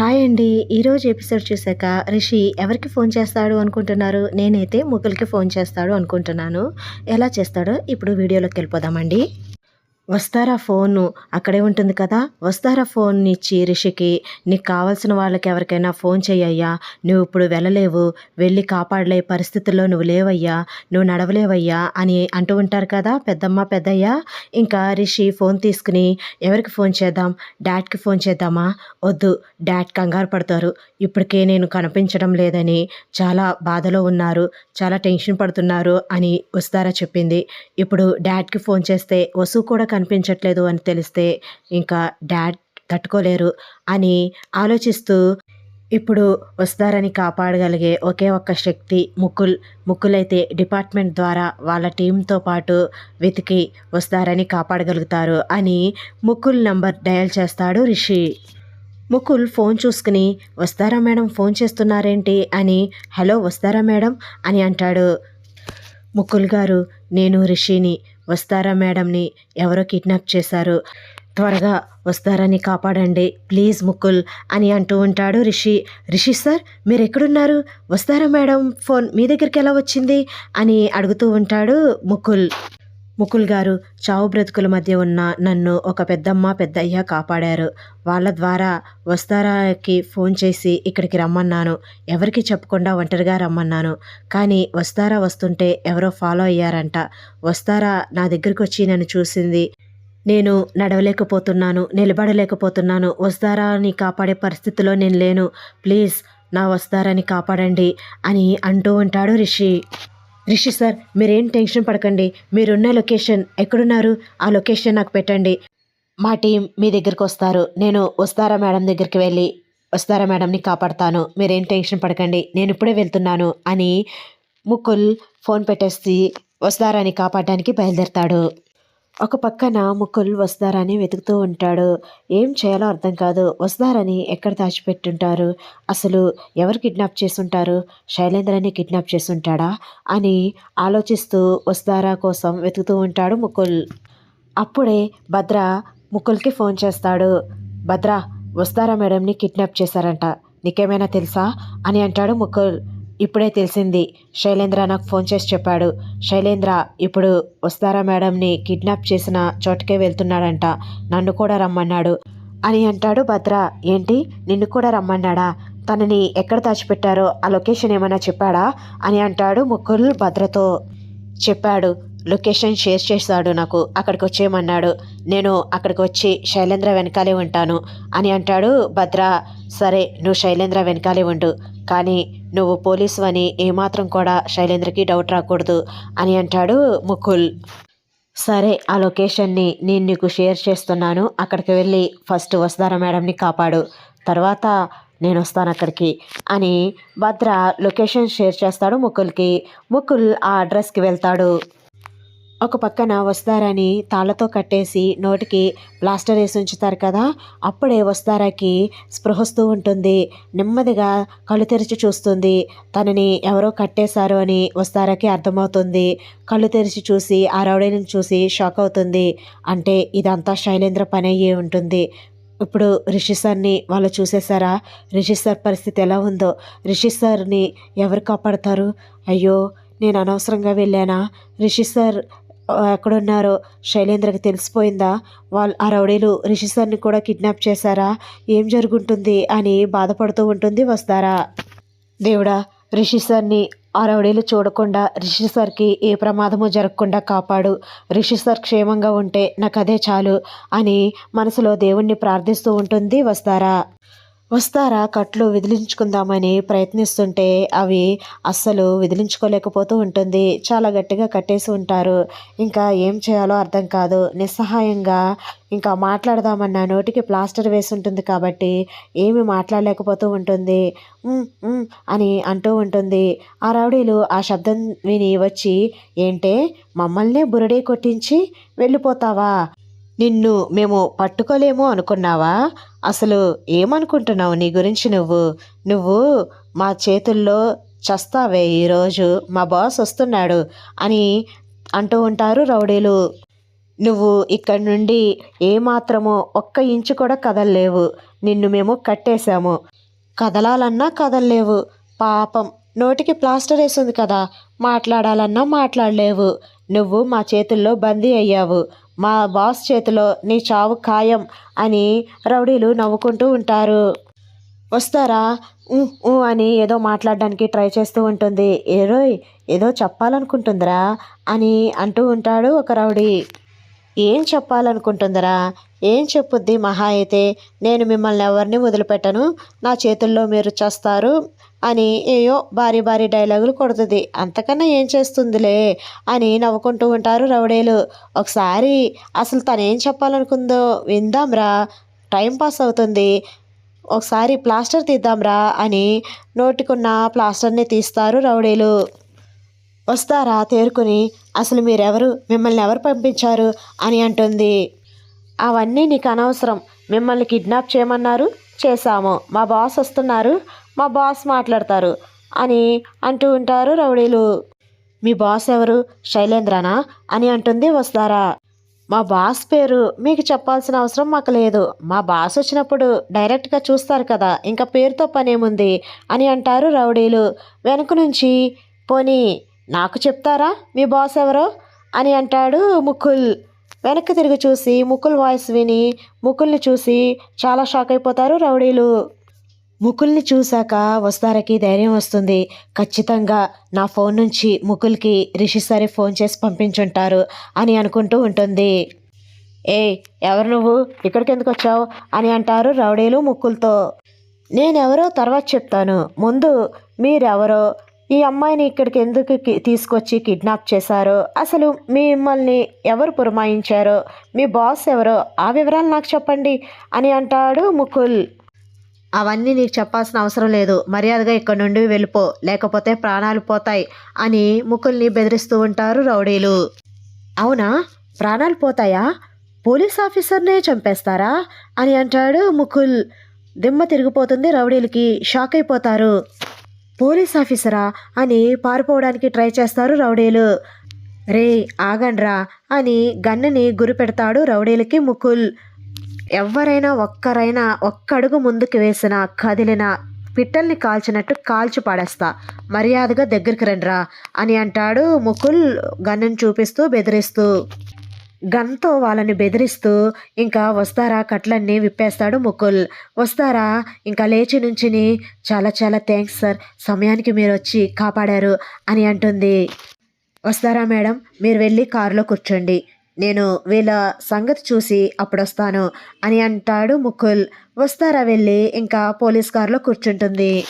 Hi అండి. ఈరోజు episode చూసాక రిషి ఎవరికి ఫోన్ చేస్తాడు అనుకుంటున్నారు? నేనైతే ముగ్గులకి ఫోన్ చేస్తాడు అనుకుంటున్నాను. ఎలా చేస్తాడో ఇప్పుడు వీడియోలోకి వెళ్ళిపోదామండి. వస్తారా ఫోను? అక్కడే ఉంటుంది కదా. వస్తారా ఫోన్ ఇచ్చి రిషికి? నీకు కావాల్సిన వాళ్ళకి ఎవరికైనా ఫోన్ చెయ్యయ్యా నువ్వు ఇప్పుడు వెళ్ళలేవు. వెళ్ళి కాపాడలే పరిస్థితుల్లో నువ్వు లేవయ్యా. నువ్వు నడవలేవయ్యా అని అంటూ ఉంటారు కదా పెద్దమ్మ పెద్దయ్య. ఇంకా రిషి ఫోన్ తీసుకుని ఎవరికి ఫోన్ చేద్దాం? డాడ్కి ఫోన్ చేద్దామా? వద్దు. డాడ్ కంగారు పడతారు. ఇప్పటికే నేను కనిపించడం లేదని చాలా బాధలో ఉన్నారు. చాలా టెన్షన్ పడుతున్నారు అని వస్తారా చెప్పింది. ఇప్పుడు డాడ్కి ఫోన్ చేస్తే వసు కూడా కనిపించట్లేదు అని తెలిస్తే ఇంకా డాడ్ తట్టుకోలేరు అని ఆలోచిస్తూ ఇప్పుడు వస్తారని కాపాడగలిగే ఒకే ఒక్క శక్తి ముకుల్ ముకులైతే డిపార్ట్మెంట్ ద్వారా వాళ్ళ టీంతో పాటు వెతికి వస్తారని కాపాడగలుగుతారు అని ముకుల్ నంబర్ డయల్ చేస్తాడు రిషి. ముకుల్ ఫోన్ చూసుకుని వస్తారా మేడం? ఫోన్ చేస్తున్నారేంటి? అని హలో వస్తారా మేడం? అని అంటాడు. ముకుల్ గారు నేను రిషిని వస్తారా మేడంని? ఎవరో కిడ్నాప్ చేశారు. త్వరగా వస్తారని కాపాడండి. ప్లీజ్ ముకుల్ అని అంటూ ఉంటాడు రిషి. రిషి సార్ మీరు ఎక్కడున్నారు వస్తారా మేడం? ఫోన్ మీ దగ్గరికి ఎలా వచ్చింది? అని అడుగుతూ ఉంటాడు ముకుల్. ముకుల్ గారు చావు బ్రతుకుల మధ్య ఉన్న నన్ను ఒక పెద్దమ్మ పెద్దయ్య కాపాడారు. వాళ్ళ ద్వారా వస్తారాకి ఫోన్ చేసి ఇక్కడికి రమ్మన్నాను. ఎవరికి చెప్పకుండా ఒంటరిగా రమ్మన్నాను. కానీ వస్తారా వస్తుంటే ఎవరో ఫాలో అయ్యారంట. వస్తారా నా దగ్గరికి వచ్చి నన్ను చూసింది. నేను నడవలేకపోతున్నాను నిలబడలేకపోతున్నాను. వస్తారాని కాపాడే పరిస్థితిలో నేను లేను. ప్లీజ్ నా వస్తారని కాపాడండి అని అంటూ ఉంటాడు రిషి. రిషి సార్ మీరేం టెన్షన్ పడకండి. మీరున్న లొకేషన్ ఎక్కడున్నారు ఆ లొకేషన్ నాకు పెట్టండి. మా టీం మీ దగ్గరికి వస్తారు. నేను వస్తారా మేడం దగ్గరికి వెళ్ళి? వస్తారా మేడంని కాపాడతాను. మీరేం టెన్షన్ పడకండి. నేను ఇప్పుడే వెళ్తున్నాను అని ముకుల్ ఫోన్ పెట్టేసి వస్తారని కాపాడడానికి బయలుదేరతాడు. ఒక పక్కన ముకుల్ వస్తారని వెతుకుతూ ఉంటాడు. ఏం చేయాలో అర్థం కాదు. వస్తారని ఎక్కడ దాచిపెట్టుంటారు? అసలు ఎవరు కిడ్నాప్ చేసుంటారు శైలేంద్రని కిడ్నాప్ చేసుంటాడా అని ఆలోచిస్తూ వస్తారా కోసం వెతుకుతూ ఉంటాడు ముకుల్. అప్పుడే భద్ర ముకుల్కి ఫోన్ చేస్తాడు. భద్ర వస్తారా మేడంని కిడ్నాప్ చేశారంట. నీకేమైనా తెలుసా? అని అంటాడు ముకుల్. ఇప్పుడే తెలిసింది. శైలేంద్ర నాకు ఫోన్ చేసి చెప్పాడు. శైలేంద్ర ఇప్పుడు వస్తారా మేడంని? కిడ్నాప్ చేసిన చోటుకే వెళ్తున్నాడంట. నన్ను కూడా రమ్మన్నాడు. అని అంటాడు భద్ర. ఏంటి? నిన్ను కూడా రమ్మన్నాడా? తనని ఎక్కడ దాచిపెట్టారో? ఆ లొకేషన్ ఏమైనా చెప్పాడా? అని అంటాడు ముకుల్ భద్రతో చెప్పాడు. లొకేషన్ షేర్ చేశాడు నాకు. అక్కడికి వచ్చేయమన్నాడు. నేను అక్కడికి వచ్చి శైలేంద్ర వెనకాలే ఉంటాను అని అంటాడు భద్ర. సరే నువ్వు శైలేంద్ర వెనకాలే ఉండు. కానీ నువ్వు పోలీసు అని ఏమాత్రం కూడా శైలేంద్రకి డౌట్ రాకూడదు అని అంటాడు ముకుల్. సరే ఆ లొకేషన్ని నేను నీకు షేర్ చేస్తున్నాను. అక్కడికి వెళ్ళి ఫస్ట్ వస్తారా మేడంని కాపాడు. తర్వాత నేను వస్తాను అక్కడికి అని భద్ర లొకేషన్ షేర్ చేస్తాడు ముకుల్కి. ముకుల్ ఆ అడ్రస్కి వెళ్తాడు. ఒక పక్కన వస్తారని తాళ్ళతో కట్టేసి నోటికి ప్లాస్టర్ వేసి ఉంచుతారు కదా అప్పుడే వస్తారాకి స్పృహస్తూ ఉంటుంది. నెమ్మదిగా కళ్ళు తెరిచి చూస్తుంది. తనని ఎవరో కట్టేశారు అని వస్తారాకి అర్థమవుతుంది. కళ్ళు తెరిచి చూసి ఆ రౌడీని చూసి షాక్ అవుతుంది. అంటే ఇదంతా శైలేంద్ర పని అయ్యే ఉంటుంది. ఇప్పుడు రిషి సార్ని వాళ్ళు చూసేశారా? రిషి సార్ పరిస్థితి ఎలా ఉందో? రిషి సార్ని ఎవరు కాపాడతారు? అయ్యో నేను అనవసరంగా వెళ్ళానా? రిషి సార్ ఎక్కడున్నారో శైలేంద్రకి తెలిసిపోయిందా? వాళ్ళు ఆ రౌడీలు రిషి సార్ని కూడా కిడ్నాప్ చేశారా? ఏం జరుగుంటుంది అని బాధపడుతూ ఉంటుంది వస్తారా? దేవుడా రిషి సార్ని ఆ రౌడీలు చూడకుండా రిషి సార్కి ఏ ప్రమాదము జరగకుండా కాపాడు. రిషి సార్ క్షేమంగా ఉంటే నాకు అదే చాలు అని మనసులో దేవుణ్ణి ప్రార్థిస్తూ ఉంటుంది వస్తారా? వస్తారా? కట్లు విదిలించుకుందామని ప్రయత్నిస్తుంటే అవి అస్సలు విదిలించుకోలేకపోతూ ఉంటుంది. చాలా గట్టిగా కట్టేసి ఉంటారు. ఇంకా ఏం చేయాలో అర్థం కాదు. నిస్సహాయంగా ఇంకా మాట్లాడదామన్న నోటికి ప్లాస్టర్ వేసి ఉంటుంది కాబట్టి ఏమి మాట్లాడలేకపోతూ ఉంటుంది. అని అంటూ ఉంటుంది. ఆ రౌడీలు ఆ శబ్దం విని వచ్చి ఏంటే? మమ్మల్నే బురడే కొట్టించి వెళ్ళిపోతావా? నిన్ను మేము పట్టుకోలేము అనుకున్నావా? అసలు ఏమనుకుంటున్నావు నీ గురించి నువ్వు? నువ్వు మా చేతుల్లో చస్తావే ఈరోజు మా బాస్ వస్తున్నాడు అని అంటూ ఉంటారు రౌడీలు. నువ్వు ఇక్కడి నుండి ఏమాత్రమో ఒక్క ఇంచు కూడా కదలలేవు. నిన్ను మేము కట్టేశాము. కదలాలన్నా కదలలేవు. పాపం నోటికి ప్లాస్టర్ వేసింది కదా. మాట్లాడాలన్నా మాట్లాడలేవు. నువ్వు మా చేతుల్లో బందీ అయ్యావు. మా బాస్ చేతిలో నీ చావు ఖాయం అని రౌడీలు నవ్వుకుంటూ ఉంటారు. వస్తారా? ఊ, అని ఏదో మాట్లాడడానికి ట్రై చేస్తూ ఉంటుంది. ఏరోయ్ ఏదో చెప్పాలనుకుంటుందిరా అని అంటూ ఉంటాడు ఒక రౌడీ. ఏం చెప్పాలనుకుంటుందిరా? ఏం చెప్పుద్ది మహా అయితే? నేను మిమ్మల్ని ఎవరిని వదిలిపెట్టను? నా చేతుల్లో మీరు చేస్తారు? అని ఏయో భారీ భారీ డైలాగులు కొడుతుంది. అంతకన్నా ఏం చేస్తుందిలే? అని నవ్వుకుంటూ ఉంటారు రౌడేలు. ఒకసారి అసలు తను ఏం చెప్పాలనుకుందో విందాంరా. టైం పాస్ అవుతుంది. ఒకసారి ప్లాస్టర్ తీద్దాంరా అని నోటికున్న ప్లాస్టర్ని తీస్తారు రౌడీలు. వస్తారా తేరుకుని? అసలు మీరెవరు? మిమ్మల్ని ఎవరు పంపించారు? అని అంటుంది. అవన్నీ నీకు అనవసరం మిమ్మల్ని కిడ్నాప్ చేయమన్నారు. చేశాము. మా బాస్ వస్తున్నారు. మా బాస్ మాట్లాడతారు అని అంటూ ఉంటారు రౌడీలు. మీ బాస్ ఎవరు? శైలేంద్రనా? అని అంటుంది వస్తారా మా బాస్ పేరు మీకు చెప్పాల్సిన అవసరం మాకు లేదు. మా బాస్ వచ్చినప్పుడు డైరెక్ట్గా చూస్తారు కదా ఇంకా పేరుతో పనేముంది అని అంటారు రౌడీలు. వెనుక నుంచి పోనీ నాకు చెప్తారా? మీ బాస్ ఎవరో? అని అంటాడు ముకుల్. వెనక్కి తిరిగి చూసి ముకుల్ వాయిస్ విని ముకుల్ని చూసి చాలా షాక్ అయిపోతారు రౌడీలు. ముకుల్ని చూశాక వస్తారకి ధైర్యం వస్తుంది. ఖచ్చితంగా నా ఫోన్ నుంచి ముకుల్కి రిషి సరే ఫోన్ చేసి పంపించుంటారు అని అనుకుంటూ ఉంటుంది. ఏ ఎవరు నువ్వు? ఇక్కడికి ఎందుకు వచ్చావు? అని అంటారు రౌడీలు ముక్కులతో నేనెవరో తర్వాత చెప్తాను. ముందు మీరెవరో? ఈ అమ్మాయిని ఇక్కడికి ఎందుకు కి- తీసుకొచ్చి కిడ్నాప్ చేశారో అసలు మిమ్మల్ని ఎవరు పురమాయించారో మీ బాస్ ఎవరో ఆ వివరాలు నాకు చెప్పండి అని అంటాడు ముకుల్. అవన్నీ నీకు చెప్పాల్సిన అవసరం లేదు. మర్యాదగా ఇక్కడ నుండి వెళ్ళిపో. లేకపోతే ప్రాణాలు పోతాయి అని ముకుల్ని బెదిరిస్తూ ఉంటారు రౌడీలు. అవునా? ప్రాణాలు పోతాయా? పోలీస్ ఆఫీసర్నే చంపేస్తారా? అని అంటాడు ముకుల్. దిమ్మ తిరిగిపోతుంది రౌడీలకి. షాక్ అయిపోతారు. పోలీస్ ఆఫీసరా అని పారిపోవడానికి ట్రై చేస్తారు రౌడీలు. రే ఆగండ్రా అని గన్నుని గురి పెడతాడు రౌడీలకి ముకుల్. ఎవరైనా ఒక్కరైనా ఒక్కడుగు ముందుకు వేసిన కదిలిన పిట్టల్ని కాల్చినట్టు కాల్చి పడేస్తా. మర్యాదగా దగ్గరికి రండ్రా అని అంటాడు ముకుల్ గన్నుని చూపిస్తూ బెదిరిస్తూ. గన్తో వాళ్ళని బెదిరిస్తూ ఇంకా వస్తారా కట్లన్నీ విప్పేస్తాడు ముకుల్. వస్తారా? ఇంకా లేచి నుంచిని చాలా చాలా థ్యాంక్స్ సార్ సమయానికి మీరు వచ్చి కాపాడారు అని అంటుంది. వస్తారా మేడం? మీరు వెళ్ళి కారులో కూర్చోండి. నేను వీళ్ళ సంగతి చూసి అప్పుడు వస్తాను అని అంటాడు ముకుల్. వస్తారా వెళ్ళి? ఇంకా పోలీస్ కారులో కూర్చుంటుంది.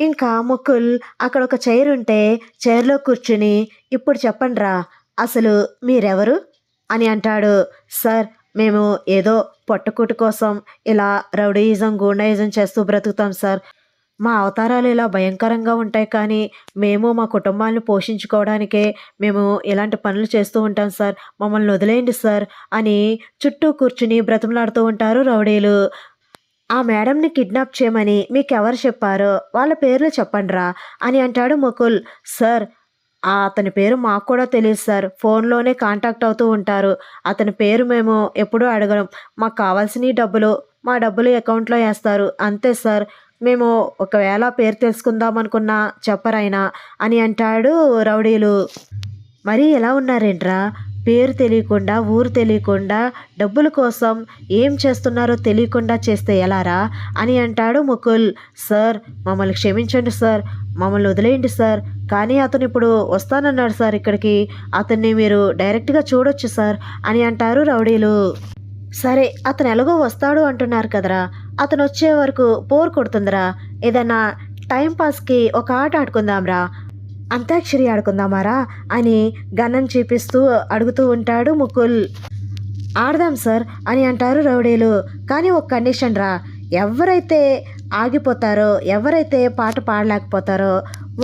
ఇంకా ముకుల్ అక్కడ ఒక చైర్ ఉంటే చైర్లో కూర్చుని ఇప్పుడు చెప్పండిరా అసలు మీరెవరు? అని అంటాడు. సార్ మేము ఏదో పొట్టకూటి కోసం ఇలా రౌడీయిజం గూండాయిజం చేస్తూ బ్రతుకుతాం సార్. మా అవతారాలు ఇలా భయంకరంగా ఉంటాయి కానీ మేము మా కుటుంబాలను పోషించుకోవడానికే మేము ఇలాంటి పనులు చేస్తూ ఉంటాం సార్. మమ్మల్ని వదిలేయండి సార్ అని చుట్టూ కూర్చుని బ్రతిమలాడుతూ ఉంటారు రౌడీలు. ఆ మేడంని కిడ్నాప్ చేయమని మీకు ఎవరు చెప్పారో వాళ్ళ పేర్లు చెప్పండిరా అని అంటాడు ముకుల్. సార్ అతని పేరు మాకు కూడా తెలియదు సార్. ఫోన్లోనే కాంటాక్ట్ అవుతూ ఉంటారు. అతని పేరు మేము ఎప్పుడూ అడగడం. మాకు కావాల్సిన డబ్బులు మా డబ్బులు అకౌంట్లో వేస్తారు. అంతే సార్. మేము ఒకవేళ పేరు తెలుసుకుందాం అనుకున్నా చెప్పరైనా అని అంటాడు రౌడీలు. మరి ఎలా ఉన్నారేంట్రా? పేరు తెలియకుండా ఊరు తెలియకుండా డబ్బుల కోసం ఏం చేస్తున్నారో తెలియకుండా చేస్తే ఎలారా? అని అంటాడు ముకుల్. సార్ మమ్మల్ని క్షమించండి సార్. మమ్మల్ని వదిలేయండి సార్. కానీ అతను ఇప్పుడు వస్తానన్నాడు సార్ ఇక్కడికి. అతన్ని మీరు డైరెక్ట్గా చూడొచ్చు సార్ అని అంటారు రౌడీలు. సరే అతను ఎలాగో వస్తాడు అంటున్నారు కదరా. అతను వచ్చే వరకు పోరు కొడుతుందిరా. ఏదన్నా టైం పాస్కి ఒక ఆట ఆడుకుందాంరా. అంత్యాక్షరి ఆడుకుందామారా అని గన్నం చూపిస్తూ అడుగుతూ ఉంటాడు ముకుల్. ఆడదాం సార్ అని అంటారు రౌడీలు. కానీ ఒక కండిషన్ రా. ఎవరైతే ఆగిపోతారో ఎవరైతే పాట పాడలేకపోతారో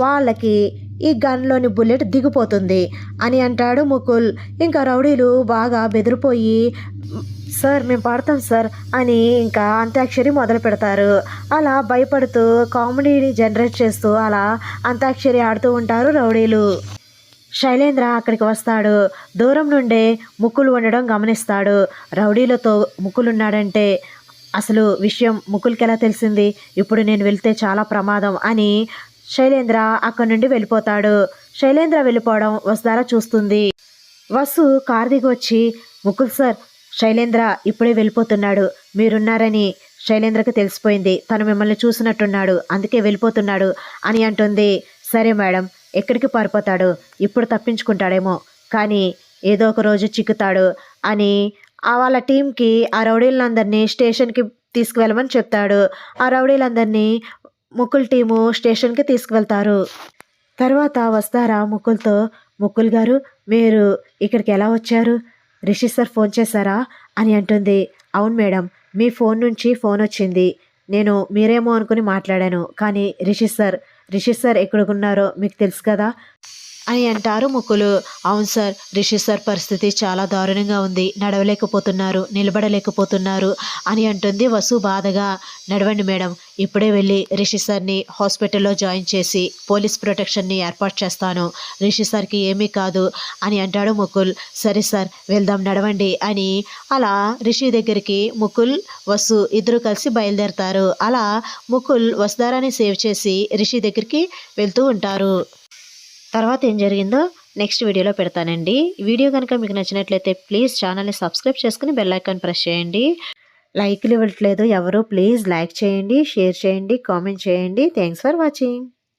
వాళ్ళకి ఈ గన్లోని బుల్లెట్ దిగిపోతుంది అని అంటాడు ముకుల్. ఇంకా రౌడీలు బాగా బెదిరిపోయి సార్ మేము పాడతాం సార్ అని ఇంకా అంత్యాక్షరి మొదలు పెడతారు. అలా భయపడుతూ కామెడీని జనరేట్ చేస్తూ అలా అంత్యాక్షరి ఆడుతూ ఉంటారు రౌడీలు. శైలేంద్ర అక్కడికి వస్తాడు. దూరం నుండే ముక్కులు ఉండడం గమనిస్తాడు. రౌడీలతో ముక్కులున్నాడంటే అసలు విషయం ముక్కులకి ఎలా తెలిసింది? ఇప్పుడు నేను వెళ్తే చాలా ప్రమాదం అని శైలేంద్ర అక్కడి నుండి వెళ్ళిపోతాడు. శైలేంద్ర వెళ్ళిపోవడం వస్తారా చూస్తుంది. వసు కార్ దిగి వచ్చి ముకుల్ సార్ శైలేంద్ర ఇప్పుడే వెళ్ళిపోతున్నాడు. మీరున్నారని శైలేంద్రకి తెలిసిపోయింది. తను మిమ్మల్ని చూసినట్టున్నాడు. అందుకే వెళ్ళిపోతున్నాడు అని అంటుంది. సరే మేడం ఎక్కడికి పారిపోతాడు? ఇప్పుడు తప్పించుకుంటాడేమో. కానీ ఏదో ఒక రోజు చిక్కుతాడు అని ఆ వాళ్ళ టీంకి ఆ రౌడీలందరినీ స్టేషన్కి తీసుకువెళ్ళమని చెప్తాడు. ఆ రౌడీలందరినీ ముకుల్ టీము స్టేషన్కి తీసుకువెళ్తారు. తర్వాత వస్తారా ముకుల్తో? ముకుల్ గారు మీరు ఇక్కడికి ఎలా వచ్చారు? రిషి సార్ ఫోన్ చేశారా? అని అంటుంది. అవును మేడం మీ ఫోన్ నుంచి ఫోన్ వచ్చింది. నేను మీరేమో అనుకుని మాట్లాడాను. కానీ రిషి సార్ రిషి సార్ ఎక్కడికున్నారో మీకు తెలుసు కదా? అని అంటారు ముకులు. అవును సార్ రిషి సార్ పరిస్థితి చాలా దారుణంగా ఉంది. నడవలేకపోతున్నారు నిలబడలేకపోతున్నారు అని అంటుంది వసు బాధగా. నడవండి మేడం ఇప్పుడే వెళ్ళి రిషి సార్ని హాస్పిటల్లో జాయిన్ చేసి పోలీస్ ప్రొటెక్షన్ని ఏర్పాటు చేస్తాను. రిషి సార్కి ఏమీ కాదు అని అంటాడు ముకుల్. సరే సార్ వెళ్దాం నడవండి అని. అలా రిషి దగ్గరికి ముకుల్ వసు ఇద్దరు కలిసి బయలుదేరతారు. అలా ముకుల్ వసుధారాన్ని సేవ్ చేసి రిషి దగ్గరికి వెళ్తూ ఉంటారు. తర్వాత ఏం జరిగిందో నెక్స్ట్ వీడియోలో పెడతానండి. వీడియో కనుక మీకు నచ్చినట్లయితే ప్లీజ్ ఛానల్ని సబ్స్క్రైబ్ చేసుకుని బెల్ ఐకాన్ ప్రెస్ చేయండి. లైక్లు ఇవ్వట్లేదు ఎవరు ప్లీజ్ లైక్ చేయండి షేర్ చేయండి కామెంట్ చేయండి. Thanks for watching.